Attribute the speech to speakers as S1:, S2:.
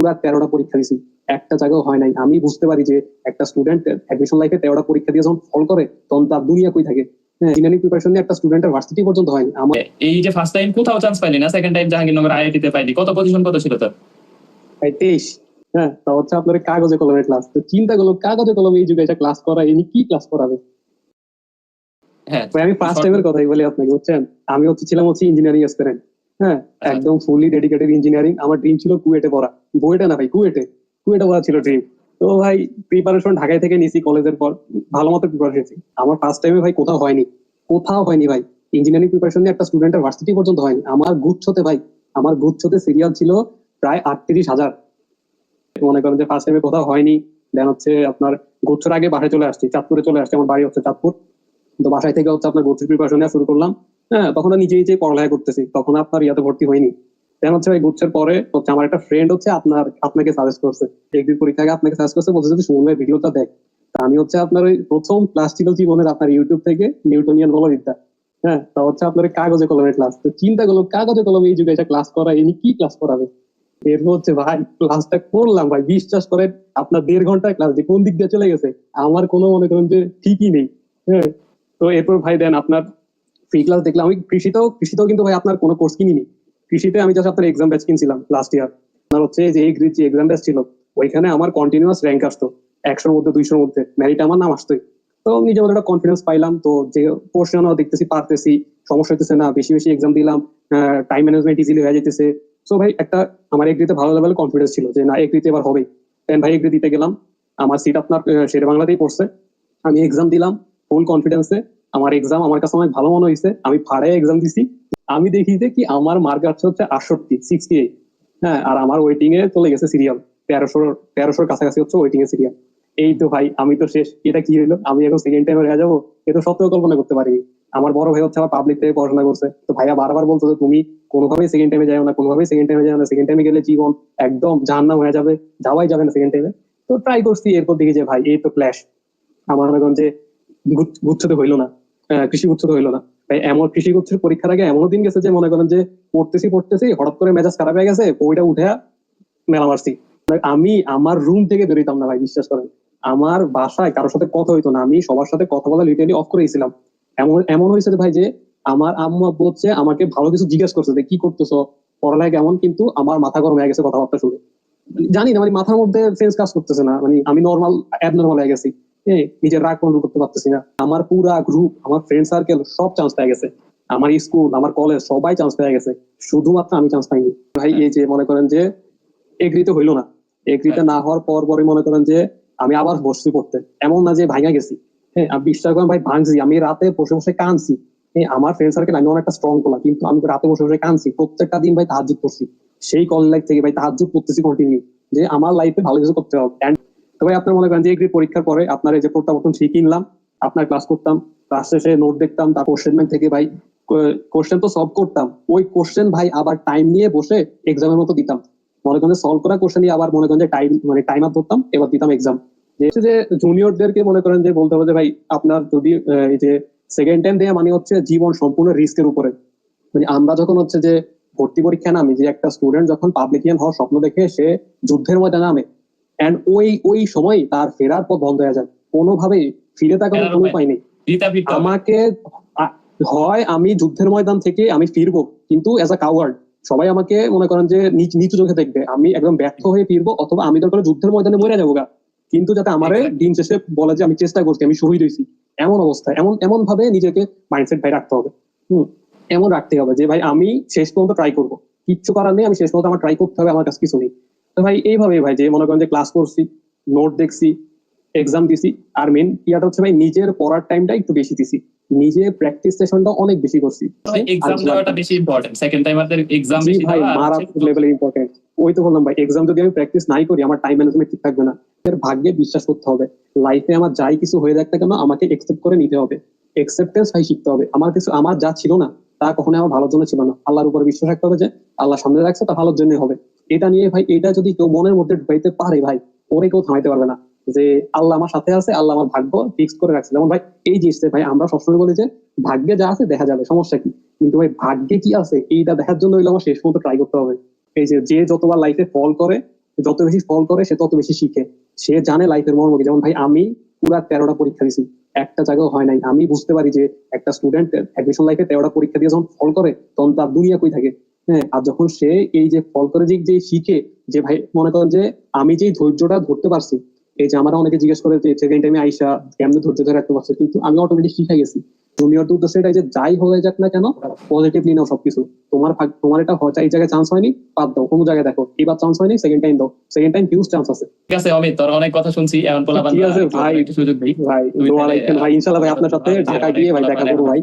S1: পুরা তেরোটা পরীক্ষা দিছি। একটা জায়গাও হয় নাই। আমি বুঝতে পারি যে একটা স্টুডেন্ট অ্যাডমিশন লাইফে তেরোটা পরীক্ষা দিয়ে যখন ফল করে তখন তার দুনিয়া কই থাকে? হ্যাঁ ইঞ্জিনিয়ারিং প্রিপারেশন নিয়ে একটা স্টুডেন্টের ভার্সিটি পর্যন্ত হয়নি। আমার
S2: এই যে ফার্স্ট টাইম কোথাও চান্স পাইলি না সেকেন্ড টাইম জাহাঙ্গীরনগর আইআইটি তে পাইলি কত পজিশন কত ছিল তোর?
S1: ভাই তেইশ। হ্যাঁ তা হচ্ছে আপনার এই কাগজে কলমের ক্লাস তো চিন্তা করল কাগজে কলমে এই যুগে এটা ক্লাস করা ইনি কি ক্লাস করাবে?
S2: হ্যাঁ।
S1: আমি ফার্স্ট টাইমের কথাই বলি আপনাকে বুঝছেন? আমি হচ্ছে ছিলাম হচ্ছে ইঞ্জিনিয়ারিং স্টুডেন্ট হ্যাঁ
S2: হ্যাঁ।
S1: একদম ফুললি ডেডিকেটেড ইঞ্জিনিয়ারিং আমার ড্রিম ছিল কুয়েটে পড়া। বুয়েটে না ভাই কুয়েটে। কুয়েটে পড়া ছিল ড্রিম তো ভাই প্রিপারেশন ঢাকায় থেকে নিছি কলেজের পর। ভালো মতো প্রিপারেশন আমার ফার্স্ট টাইমে ভাই কোথাও হয়নি। কোথাও হয়নি ভাই। ইঞ্জিনিয়ারিং প্রিপারেশন নিয়ে একটা স্টুডেন্টের ভার্সিটি পর্যন্ত হয়নি। আমার গুচ্ছতে ভাই আমার গুচ্ছতে সিরিয়াল ছিল প্রায় আটত্রিশ হাজার। মনে করেন যে ফার্স্ট টাইমে কোথাও হয়নি। দেন হচ্ছে আপনার গুচ্ছর আগে বাসায় চলে আসছি চাঁদপুরে চলে আসছি। আমার বাড়ি হচ্ছে চাঁদপুর। তো বাসায় থেকে হচ্ছে আপনার গুচ্ছের প্রিপারেশন নেওয়া শুরু করলাম। হ্যাঁ তখন নিজে নিজে পড়ালেখা করতেছি, তখন আপনার ইয়াতে ভর্তি হয়নি। দেন হচ্ছে ভাই গুচ্ছের পরে হচ্ছে আমার একটা ফ্রেন্ড হচ্ছে আপনার, আপনাকে সাজেস্ট করছে। এগ্রি পরীক্ষা আগে আপনাকে সাজেস্ট করছে, বলছে যদি সুমন ভিডিওটা দেখ। আমি হচ্ছে আপনার ওই প্রথম ক্লাস জীবনের আপনার ইউটিউব থেকে নিউটনিয়ান বলবিদ্যা হ্যাঁ তা হচ্ছে আপনার কাগজে কলমের ক্লাস তো চিন্তা করল কাগজে কলমে এই যুগে এটা ক্লাস করা ইনি কি ক্লাস করাবে? এরপর হচ্ছে ভাই ক্লাসটা করলাম ভাই, বিশ্বাস করেন, আপনার দেড় ঘণ্টা ক্লাস কোন দিক দিয়ে চলে গেছে, আমার কোনো মনে করেন যে ঠিকই নেই। হ্যাঁ তো এরপর ভাই দেন আপনার ফ্রি ক্লাস দেখলাম। আমি কৃষিতেও কৃষিতেও কিন্তু ভাই আপনার কোনো কোর্স কিনিনি। কৃষিতে আমি জাস্ট আপনার এক্সাম ব্যাচ কিনছিলাম লাস্ট ইয়ার আপনার হচ্ছে যে এই যে এক্সাম ব্যাচ ছিল, ওইখানে আমার কন্টিনিউয়াস র্যাঙ্ক আসতো, একশোর মধ্যে, দুইশোর মধ্যে। ম্যারিট আমার নাম আসতোই। তো নিজের মধ্যে একটা কনফিডেন্স পাইলাম। তো যে পোর্শন দেখতেছি, পারতেছি, সমস্যা হইতেছে না, বেশি বেশি এক্সাম দিলাম টাইম ম্যানেজমেন্ট ইজিলি হয়ে যেতেছে সো ভাই একটা আমার এগ্রিতে ভালো লেভেল কনফিডেন্স ছিল যে না এগ্রিতে এবার হবেই। দেন ভাই এগ্রি দিতে গেলাম। আমার সিট আপনার শের বাংলাতেই পড়ছে। আমি এক্সাম দিলাম। ফুল কনফিডেন্সে আমার এক্সাম আমার কাছে অনেক ভালো মনে হয়েছে আমি ফাড়ে এক্সাম দিছি। আমি দেখি যে কি আমার মার্ক আসছে হচ্ছে আটষট্টি সিক্সটি এইট হ্যাঁ আর আমার ওয়েটিং এ চলে গেছে সিরিয়াল তেরোশোর তেরোশোর কাছাকাছি হচ্ছে ওয়েটিং এ সিরিয়াল এই তো ভাই, আমি তো শেষ, এটা কি হইল? আমি এখন সেকেন্ড টাইমে হয়ে যাব? এ তো সত্যি কল্পনা করতে পারিনি। আমার বড় ভাই হচ্ছে আমার পাবলিক থেকে পড়াশোনা করছে। তো ভাইয়া বারবার বলতো যে তুমি কোনোভাবেই সেকেন্ড টাইমে যাও না, কোনোভাবেই সেকেন্ড টাইমে যাও না। সেকেন্ড টাইমে গেলে জীবন একদম জাহান্নাম হয়ে যাবে, যাওয়াই যাবে না সেকেন্ড টাইমে তো ট্রাই করছি, এরপর দেখি যে ভাই, এই তো ক্ল্যাশ আমার মনে করেন যে গুচ্ছতে হইল না। কৃষি গুচ্ছতে হইল না। এমন কৃষি গুচ্ছের পরীক্ষার আগে এমনও দিন গেছে যে মনে করেন যে পড়তেছি পড়তেছি, হঠাৎ করে মেজাজ খারাপ হয়ে গেছে, বইটা উঠে মেলা মারছি। আমি আমার রুম থেকে বেরোইতাম না ভাই, বিশ্বাস করেন। আমার বাসায় কারোর সাথে কথা হইতো না। আমি সবার সাথে কথা বলা লিটারলি অফ করে গেছিলাম এমন এমন হয়েছে ভাই যে আমার আম্মু, আব্বু হচ্ছে আমাকে ভালো কিছু জিজ্ঞেস করছে যে কি করতেছো? পড়ালেখা কেমন? কিন্তু আমার মাথা গরম হয়ে গেছে কথাবার্তা শুনে। জানি না মানে মাথার মধ্যে সেন্স কাজ করতেছে না। মানে আমি নর্মাল অ্যাবনর্মাল হয়ে গেছি। হ্যাঁ নিজের রাগ কন্ট্রোল করতে পারতেছি না। আমার পুরা গ্রুপ আমার ফ্রেন্ড সার্কেল সব চান্স পেয়ে গেছে। আমার স্কুল আমার কলেজ সবাই চান্স পেয়ে গেছে। শুধুমাত্র আমি চান্স পাইনি। ভাই, এই যে মনে করেন যে এগ্রিতে হইল না। এগ্রিতে না হওয়ার পর পরে মনে করেন যে আমি আবার বসছি পড়তে। এমন না যে ভাঙা গেছি। হ্যাঁ আমি বিশ্বাস করেন ভাই, ভাঙছি। আমি রাতে বসে বসে কানছি হ্যাঁ আমার ফ্রেন্ড সার্কেল আমি অনেকটা স্ট্রং করলাম, কিন্তু আমি রাতে বসে বসে কানছি প্রত্যেকটা দিন ভাই তাহাজুদ করছি সেই কল লাইফ থেকে ভাই তাহাজুদ করতেছি কন্টিনিউ যে আমার লাইফে ভালো কিছু করতে হবে। And তো ভাই, আপনার মনে করেন যে এগ্রি পরীক্ষার পরে আপনার এই যে প্রত্যাবর্তন ঠিক কিনলাম, আপনার ক্লাস করতাম ক্লাস শেষে নোট দেখতাম তার কোশ্চেন ব্যাংক থেকে ভাই কোশ্চেন তো সলভ করতাম। ওই কোশ্চেন ভাই আবার টাইম নিয়ে বসে এক্সামের মতো দিতাম। মনে করেন সলভ করা কোশ্চেন আবার মনে করেন যে টাইম মানে টাইম আপ ধরতাম, এবার দিতাম এক্সাম যে জুনিয়রদেরকে মনে করেন যে বলতে হবে যে ভাই, আপনার যদি এই যে সেকেন্ড টাইম দেওয়া মানে হচ্ছে জীবন সম্পূর্ণ রিস্কের উপরে। মানে আমরা যখন হচ্ছে যে ভর্তি পরীক্ষা নামি, যে একটা স্টুডেন্ট যখন পাবলিকিয়ান হওয়ার স্বপ্ন দেখে সে যুদ্ধের ময়দানে নামে এন্ড ওই ওই সময় তার ফেরার পথ বন্ধ হয়ে যায়। কোনোভাবেই ফিরে তাকানোর কোনো
S2: উপায়
S1: নেই। আমাকে হয় আমি যুদ্ধের ময়দান থেকে আমি ফিরবো কিন্তু এজ আ কাওয়ার্ড সবাই আমাকে মনে করেন যে নিচ- চোখে দেখবে। আমি একদম ব্যর্থ হয়ে ফিরবো অথবা আমি দরকার যুদ্ধের ময়দানে মরে যাব গা। কিন্তু যাতে আমারে দিন শেষে বলে যে আমি চেষ্টা করছি আমি শহীদ হয়েছি। এমন অবস্থায় এমন এমন ভাবে নিজেকে মাইন্ডসেট ভাই রাখতে হবে। হম এমন রাখতে হবে যে ভাই আমি শেষ পর্যন্ত ট্রাই করব। কিচ্ছু করার নেই আমি শেষ পর্যন্ত আমার ট্রাই করতে হবে আমার কাছে কিছু নেই। ভাই এইভাবে ভাই যে মনে করেন যে ক্লাস করছি নোট দেখছি এক্সাম দিছি আর মেন ইয়াটা হচ্ছে ভাই নিজের পড়ার টাইমটা একটু বেশি দিছি। নিজে প্র্যাকটিস সেশনটা অনেক বেশি করছি।
S2: এক্সাম দেওয়াটা বেশি ইম্পর্টেন্ট সেকেন্ড টাইমারদের এক্সাম বেশি
S1: ভাই মারাত্মক লেভেলে ইম্পর্টেন্ট ওই তো বললাম ভাই এক্সাম যদি আমি প্র্যাকটিস নাই করি আমার টাইম ম্যানেজমেন্ট ঠিক থাকবে না। এর ভাগ্যে বিশ্বাস করতে হবে। লাইফে আমার যাই কিছু হয়ে যাক না কেন আমাকে একসেপ্ট করে নিতে হবে। একসেপ্টেন্স ভাই শিখতে হবে। আমার কিছু আমার যা ছিল না তা কখনো আমার ভালোর জন্য ছিল না। আল্লাহর উপর বিশ্বাস রাখতে হবে যে আল্লাহ সামনে রাখছে তা ভালোর জন্য হবে। এটা নিয়ে ভাই, এটা যদি কেউ মনের মধ্যে ঢুকাইতে পারে ভাই ওরে কেউ থামাইতে পারবে না। যে আল্লাহ আমার সাথে আছে, আল্লাহ আমার ভাগ্য ফিক্স করে রাখছে। যেমন ভাই, এই জিনিসটা ভাই, আমরা সবসময় বলি যে, ভাগ্যে যা আছে দেখা যাবে, সমস্যা কি? কিন্তু ভাই, ভাগ্যে কি আছে, এইটা দেখার জন্য হইলে আমার শেষ পর্যন্ত ট্রাই করতে হবে। এই যে যে যতবার লাইফে ফল করে, যত বেশি ফল করে, সে তত বেশি শিখে। সে জানে লাইফের মর্ম কি যেমন ভাই, আমি পুরা তেরোটা পরীক্ষা দিছি। একটা জায়গাও হয় নাই। আমি বুঝতে পারি যে, একটা স্টুডেন্ট অ্যাডমিশন লাইফে তেরোটা পরীক্ষা দিয়ে যখন ফল করে, তখন তার দুনিয়া কই থাকে? হ্যাঁ আর যখন সে এই যে ফল করে যে যে শিখে যে ভাই মনে করেন যে আমি যে ধৈর্যটা ধরতে পারছি এই যে আমরা অনেকে জিজ্ঞেস করে যে সেকেন্ড টাইমে আইসা কেমনে ধৈর্য ধরে রাখতে পারছে? কিন্তু আমি অটোমেটিক শিখে গেছি। উদ্দেশ্য এটাই যে যাই হয়ে যাক না কেন পজিটিভলি নাও সবকিছু। তোমার তোমার এটা হয়তো এই জায়গায় চান্স হয়নি বাদ দাও। কোনো জায়গায় দেখো এবার চান্স হয়নি সেকেন্ড টাইম দাও। সেকেন্ড টাইম হিউজ চান্স আছে।
S2: ঠিক আছে অমিত তোর অনেক কথা শুনছি এমন পোলা
S1: ঠিক আছে, ভাই।
S2: একটু সুযোগ দিই।
S1: ভাই ভাই ইনশাল্লাহ ভাই আপনার সাথে ঢাকা গিয়ে ভাই দেখা করব ভাই।